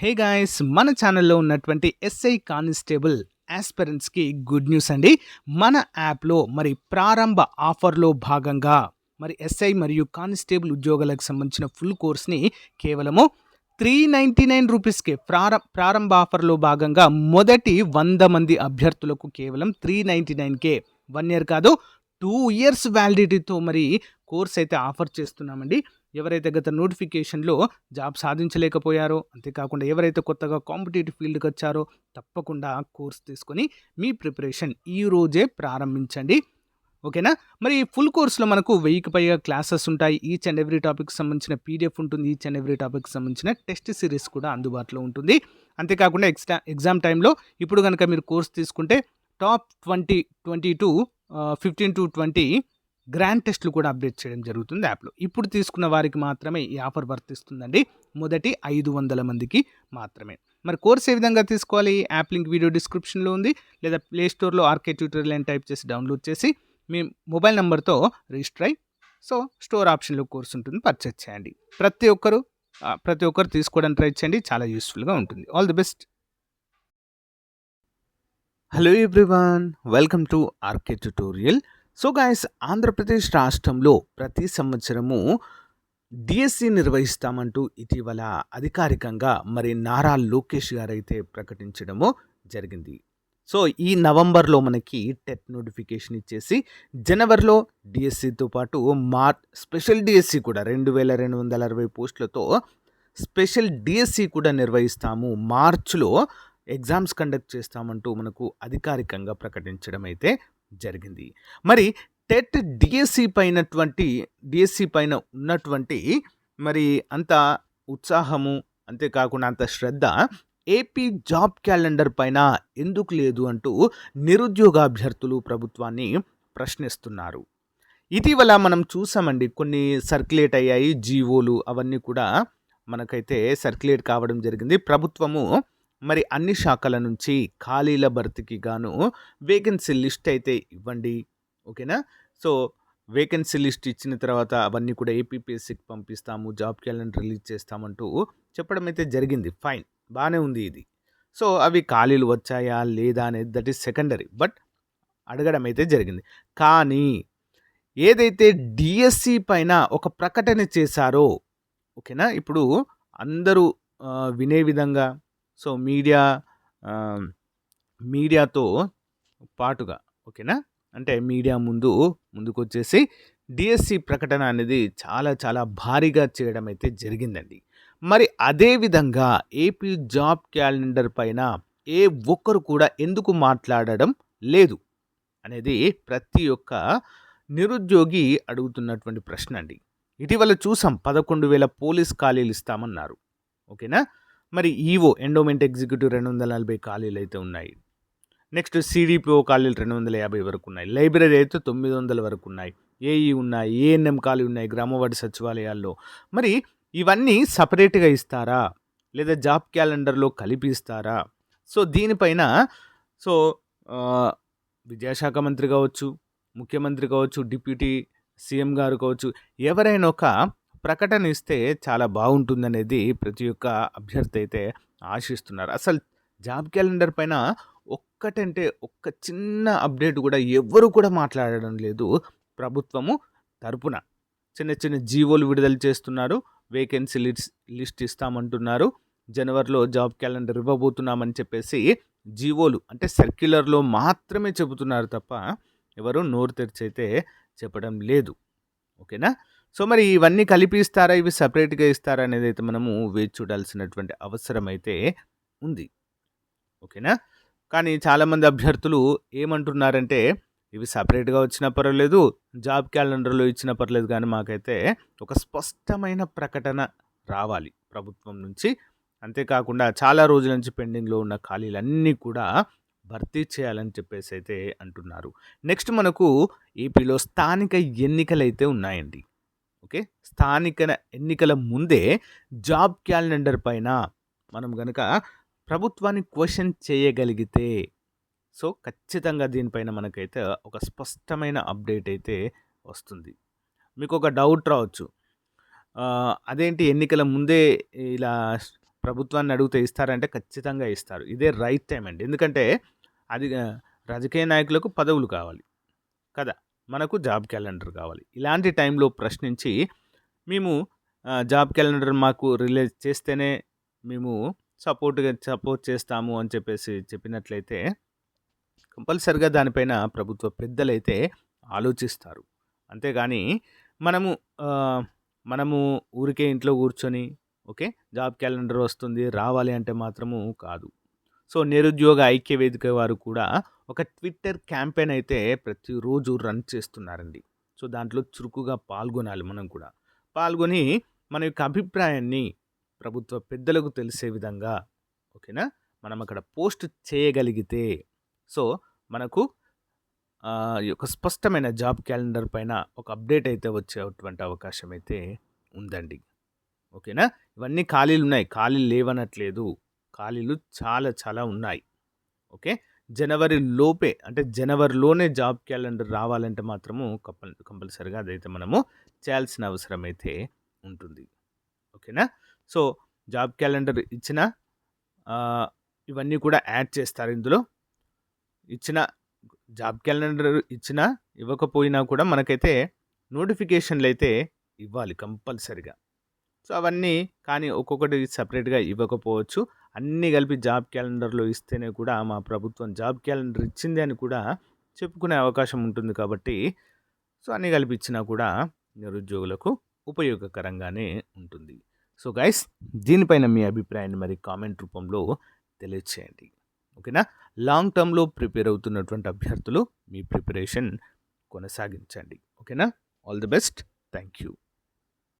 Hey guys మన ఛానల్లో ఉన్నటువంటి ఎస్ఐ కానిస్టేబుల్ ఆస్పిరెంట్స్కి గుడ్ న్యూస్ అండి. మన యాప్లో మరి ప్రారంభ ఆఫర్లో భాగంగా మరి ఎస్ఐ మరియు కానిస్టేబుల్ ఉద్యోగాలకు సంబంధించిన ఫుల్ కోర్స్ని కేవలము త్రీ నైంటీ నైన్ రూపీస్కి ప్రార ప్రారంభ ఆఫర్లో భాగంగా మొదటి వంద మంది అభ్యర్థులకు కేవలం త్రీ నైంటీ నైన్కే వన్ ఇయర్ కాదు టూ ఇయర్స్ వ్యాలిడిటీతో మరి కోర్స్ అయితే ఆఫర్ చేస్తున్నామండి. ఎవరైతే గత నోటిఫికేషన్లో జాబ్ సాధించలేకపోయారో అంతేకాకుండా ఎవరైతే కొత్తగా కాంపిటేటివ్ ఫీల్డ్కి వచ్చారో తప్పకుండా కోర్స్ తీసుకొని మీ ప్రిపరేషన్ ఈ రోజే ప్రారంభించండి. ఓకేనా? మరి ఫుల్ కోర్స్లో మనకు వెయ్యికి పైగా క్లాసెస్ ఉంటాయి. ఈచ్ అండ్ ఎవ్రీ టాపిక్ సంబంధించిన పీడిఎఫ్ ఉంటుంది. ఈచ్ అండ్ ఎవ్రీ టాపిక్ సంబంధించిన టెస్ట్ సిరీస్ కూడా అందుబాటులో ఉంటుంది. అంతేకాకుండా ఎక్స్టా ఎగ్జామ్ టైంలో ఇప్పుడు కనుక మీరు కోర్స్ తీసుకుంటే top twenty twenty to fifteen to twenty grand టెస్ట్లు కూడా అప్డేట్ చేయడం జరుగుతుంది యాప్లో. ఇప్పుడు తీసుకున్న వారికి మాత్రమే ఈ ఆఫర్ వర్తిస్తుందండి. మొదటి ఐదు వందల మందికి మాత్రమే. మరి కోర్స్ ఏ విధంగా తీసుకోవాలి? యాప్ లింక్ వీడియో డిస్క్రిప్షన్లో ఉంది. లేదా ప్లేస్టోర్లో ఆర్కే ట్యూటోరియల్ అని టైప్ చేసి డౌన్లోడ్ చేసి మీ మొబైల్ నెంబర్తో రిజిస్టర్ అయ్యి సో స్టోర్ ఆప్షన్లో కోర్స్ ఉంటుంది పర్చేస్ చేయండి. ప్రతి ఒక్కరు ప్రతి ఒక్కరు తీసుకోవడానికి ట్రై చేయండి. చాలా యూస్ఫుల్గా ఉంటుంది. All the best hello everyone welcome to RK tutorial. So guys Andhra Pradesh రాష్ట్రంలో ప్రతి సంవత్సరము డిఎస్సి నిర్వహిస్తామంటూ ఇటీవల అధికారికంగా మరి నారా లోకేష్ గారైతే ప్రకటించడము జరిగింది. సో ఈ నవంబర్లో మనకి టెట్ నోటిఫికేషన్ ఇచ్చేసి జనవరిలో డిఎస్సితో పాటు మార్ స్పెషల్ డిఎస్సి కూడా రెండు వేల రెండు వందల అరవై పోస్టులతో స్పెషల్ డిఎస్సి కూడా నిర్వహిస్తాము. మార్చిలో ఎగ్జామ్స్ కండక్ట్ చేస్తామంటూ మనకు అధికారికంగా ప్రకటించడం అయితే జరిగింది. మరి టెట్ డిఎస్సి పైనటువంటి డిఎస్సి పైన ఉన్నటువంటి మరి అంత ఉత్సాహము అంతేకాకుండా అంత శ్రద్ధ ఏపీ జాబ్ క్యాలెండర్ పైన ఎందుకు లేదు అంటూ నిరుద్యోగ అభ్యర్థులు ప్రభుత్వాన్ని ప్రశ్నిస్తున్నారు. ఇటీవల మనం చూసామండి కొన్ని సర్క్యులేట్ అయ్యాయి జీవోలు అవన్నీ కూడా మనకైతే సర్క్యులేట్ కావడం జరిగింది. ప్రభుత్వము మరి అన్ని శాఖల నుంచి ఖాళీల భర్తీకి గాను వేకెన్సీ లిస్ట్ అయితే ఇవ్వండి. ఓకేనా? సో వేకెన్సీ లిస్ట్ ఇచ్చిన తర్వాత అవన్నీ కూడా ఏపీపీఎస్సికి పంపిస్తాము జాబ్ క్యాలెండర్ రిలీజ్ చేస్తామంటూ చెప్పడం అయితే జరిగింది. ఫైన్ బాగానే ఉంది ఇది. సో అవి ఖాళీలు వచ్చాయా లేదా అనేది దట్ ఈస్ సెకండరీ బట్ అడగడం అయితే జరిగింది. కానీ ఏదైతే డిఎస్సి పైన ఒక ప్రకటన చేశారో ఓకేనా? ఇప్పుడు అందరూ వినే విధంగా సో మీడియా మీడియాతో పాటుగా ఓకేనా? అంటే మీడియా ముందు ముందుకు వచ్చేసి డిఎస్సి ప్రకటన అనేది చాలా చాలా భారీగా చేయడం అయితే జరిగిందండి. మరి అదే విధంగా ఏపీ జాబ్ క్యాలెండర్ పైన ఏ ఒక్కరు కూడా ఎందుకు మాట్లాడడం లేదు అనేది ప్రతి ఒక్క నిరుద్యోగి అడుగుతున్నటువంటి ప్రశ్న అండి. ఇటీవల చూసాం పదకొండు వేల పోలీస్ ఖాళీలు ఇస్తామన్నారు. ఓకేనా? మరి ఈవో ఎండోమెంట్ ఎగ్జిక్యూటివ్ రెండు వందల నలభై ఖాళీలు అయితే ఉన్నాయి. నెక్స్ట్ సిడిపిఓ ఖాళీలు రెండు వందల యాభై వరకు ఉన్నాయి. లైబ్రరీ అయితే తొమ్మిది వందల వరకు ఉన్నాయి. ఏఈ ఉన్నాయి ఏఎన్ఎం ఖాళీ ఉన్నాయి గ్రామవాడి సచివాలయాల్లో. మరి ఇవన్నీ సపరేట్గా ఇస్తారా? లేదా జాబ్ క్యాలెండర్లో కలిపి ఇస్తారా? సో దీనిపైన సో విద్యాశాఖ మంత్రి కావచ్చు ముఖ్యమంత్రి కావచ్చు డిప్యూటీ సీఎం గారు కావచ్చు ఎవరైనా ఒక ప్రకటన ఇస్తే చాలా బాగుంటుందనేది ప్రతి ఒక్క అభ్యర్థి అయితే ఆశిస్తున్నారు. అసలు జాబ్ క్యాలెండర్ పైన ఒక్కటంటే ఒక్క చిన్న అప్డేట్ కూడా ఎవరు కూడా మాట్లాడడం లేదు. ప్రభుత్వము తరపున చిన్న చిన్న జీవోలు విడుదల చేస్తున్నారు. వేకెన్సీ లిస్ట్ లిస్ట్ ఇస్తామంటున్నారు. జనవరిలో జాబ్ క్యాలెండర్ ఇవ్వబోతున్నామని చెప్పేసి జీవోలు అంటే సర్క్యులర్లో మాత్రమే చెబుతున్నారు తప్ప ఎవరు నోరు తెరిచైతే చెప్పడం లేదు. ఓకేనా? సో మరి ఇవన్నీ కలిపి ఇస్తారా ఇవి సపరేట్గా ఇస్తారా? అనేది అయితే మనము వేచి చూడాల్సినటువంటి అవసరం అయితే ఉంది. ఓకేనా? కానీ చాలామంది అభ్యర్థులు ఏమంటున్నారంటే ఇవి సపరేట్గా వచ్చినా పర్వాలేదు జాబ్ క్యాలెండర్లో ఇచ్చినా పర్లేదు కానీ మాకైతే ఒక స్పష్టమైన ప్రకటన రావాలి ప్రభుత్వం నుంచి. అంతేకాకుండా చాలా రోజుల నుంచి పెండింగ్లో ఉన్న ఖాళీలన్నీ కూడా భర్తీ చేయాలని చెప్పేసి అయితే అంటున్నారు. నెక్స్ట్ మనకు ఏపీలో స్థానిక ఎన్నికలు అయితే ఉన్నాయండి. ఓకే? స్థానిక ఎన్నికల ముందే జాబ్ క్యాలెండర్ పైన మనం గనక ప్రభుత్వాన్ని క్వశ్చన్ చేయగలిగితే సో ఖచ్చితంగా దీనిపైన మనకైతే ఒక స్పష్టమైన అప్డేట్ అయితే వస్తుంది. మీకు ఒక డౌట్ రావచ్చు. అదేంటి ఎన్నికల ముందే ఇలా ప్రభుత్వాన్ని అడిగితే ఇస్తారంటే ఖచ్చితంగా ఇస్తారు. ఇదే రైట్ టైం అండి. ఎందుకంటే అది రాజకీయ నాయకులకు పదవులు కావాలి. కదా? మనకు జాబ్ క్యాలెండర్ కావాలి. ఇలాంటి టైంలో ప్రశ్నించి మేము జాబ్ క్యాలెండర్ మాకు రిలీజ్ చేస్తేనే మేము సపోర్ట్గా సపోర్ట్ చేస్తాము అని చెప్పేసి చెప్పినట్లయితే కంపల్సరిగా దానిపైన ప్రభుత్వ పెద్దలైతే ఆలోచిస్తారు. అంతేగాని మనము మనము ఊరికే ఇంట్లో కూర్చొని ఓకే జాబ్ క్యాలెండర్ వస్తుంది రావాలి అంటే మాత్రము కాదు. సో నిరుద్యోగ ఐక్య వేదిక వారు కూడా ఒక ట్విట్టర్ క్యాంపెయిన్ అయితే ప్రతిరోజు రన్ చేస్తున్నారండి. సో దాంట్లో చురుకుగా పాల్గొనాలి మనం కూడా. పాల్గొని మన యొక్క అభిప్రాయాన్ని ప్రభుత్వ పెద్దలకు తెలిసే విధంగా ఓకేనా? మనం అక్కడ పోస్ట్ చేయగలిగితే సో మనకు ఈ యొక్క స్పష్టమైన జాబ్ క్యాలెండర్ పైన ఒక అప్డేట్ అయితే వచ్చేటువంటి అవకాశం అయితే ఉందండి. ఓకేనా? ఇవన్నీ ఖాళీలు ఉన్నాయి ఖాళీలు లేవనట్లేదు. ఖాళీలు చాలా చాలా ఉన్నాయి. ఓకే? జనవరి లోపే అంటే జనవరిలోనే జాబ్ క్యాలెండర్ రావాలంటే మాత్రము కంపల్ కంపల్సరిగా అదైతే మనము చేయాల్సిన అవసరం అయితే ఉంటుంది. ఓకేనా? సో జాబ్ క్యాలెండర్ ఇచ్చిన ఇవన్నీ కూడా యాడ్ చేస్తారు ఇందులో. ఇచ్చిన జాబ్ క్యాలెండర్ ఇచ్చినా ఇవ్వకపోయినా కూడా మనకైతే నోటిఫికేషన్లు అయితే ఇవ్వాలి కంపల్సరిగా. సో అవన్నీ కానీ ఒక్కొక్కటి సపరేట్గా ఇవ్వకపోవచ్చు. అన్నీ కలిపి జాబ్ క్యాలెండర్లో ఇస్తేనే కూడా మా ప్రభుత్వం జాబ్ క్యాలెండర్ ఇచ్చింది అని కూడా చెప్పుకునే అవకాశం ఉంటుంది కాబట్టి సో అన్నీ కలిపి ఇచ్చినా కూడా నిరుద్యోగులకు ఉపయోగకరంగానే ఉంటుంది. సో గైస్ దీనిపైన మీ అభిప్రాయాన్ని మరి కామెంట్ రూపంలో తెలియచేయండి. ఓకేనా? లాంగ్ టర్మ్లో ప్రిపేర్ అవుతున్నటువంటి అభ్యర్థులు మీ ప్రిపరేషన్ కొనసాగించండి. ఓకేనా? All the best. Thank you